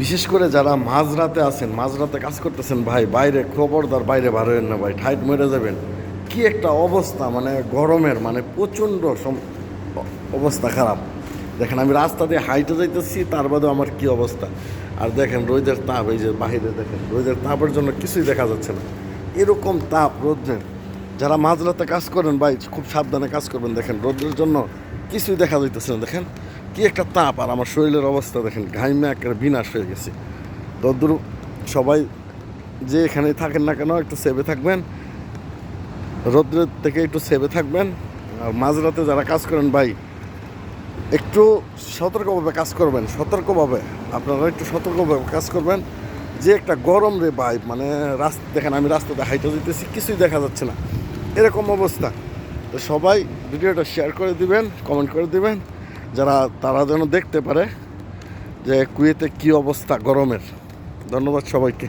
বিশেষ করে যারা মাঝরাতে আছেন, মাঝরাতে কাজ করতেছেন, ভাই, বাইরে খবরদার বাইরে বার হবেন না, ভাই, ঠাইট মরে যাবেন। কি একটা অবস্থা মানে গরমের মানে প্রচণ্ড অবস্থা খারাপ। দেখেন আমি রাস্তা দিয়ে হাইটে যাইতেছি, তার বাদেও আমার কি অবস্থা। আর দেখেন রোদের তাপ, এই যে বাহিরে দেখেন, রোদের তাপের জন্য কিছুই দেখা যাচ্ছে না। এরকম তাপ রোদের। যারা মাঝরাতে কাজ করেন, ভাই, খুব সাবধানে কাজ করবেন, দেখেন রোদের জন্য কিছুই দেখা যাইতেছে না, দেখেন। কি একটা তাপ, আর আমার শরীরের অবস্থা দেখেন, ঘাইমে একেবারে বিনাশ হয়ে গেছে। তদ্দুর সবাই যে এখানে থাকেন না কেন, একটু সেভে থাকবেন। রোদ্রের থেকে একটু সেভে থাকবেন। আর মাঝরাতে যারা কাজ করেন, ভাই, একটু সতর্কভাবে কাজ করবেন, সতর্কভাবে। আপনারা একটু সতর্কভাবে কাজ করবেন। যে একটা গরম রে ভাই মানে রাস্তা, দেখেন আমি রাস্তাতে হাইটে যেতেছি, কিছুই দেখা যাচ্ছে না। এরকম অবস্থা। তো সবাই ভিডিওটা শেয়ার করে দিবেন কমেন্ট করে দিবেন। যারা তারা যেন দেখতে পারে যে কুয়েতে কি অবস্থা গরমের। ধন্যবাদ সবাইকে।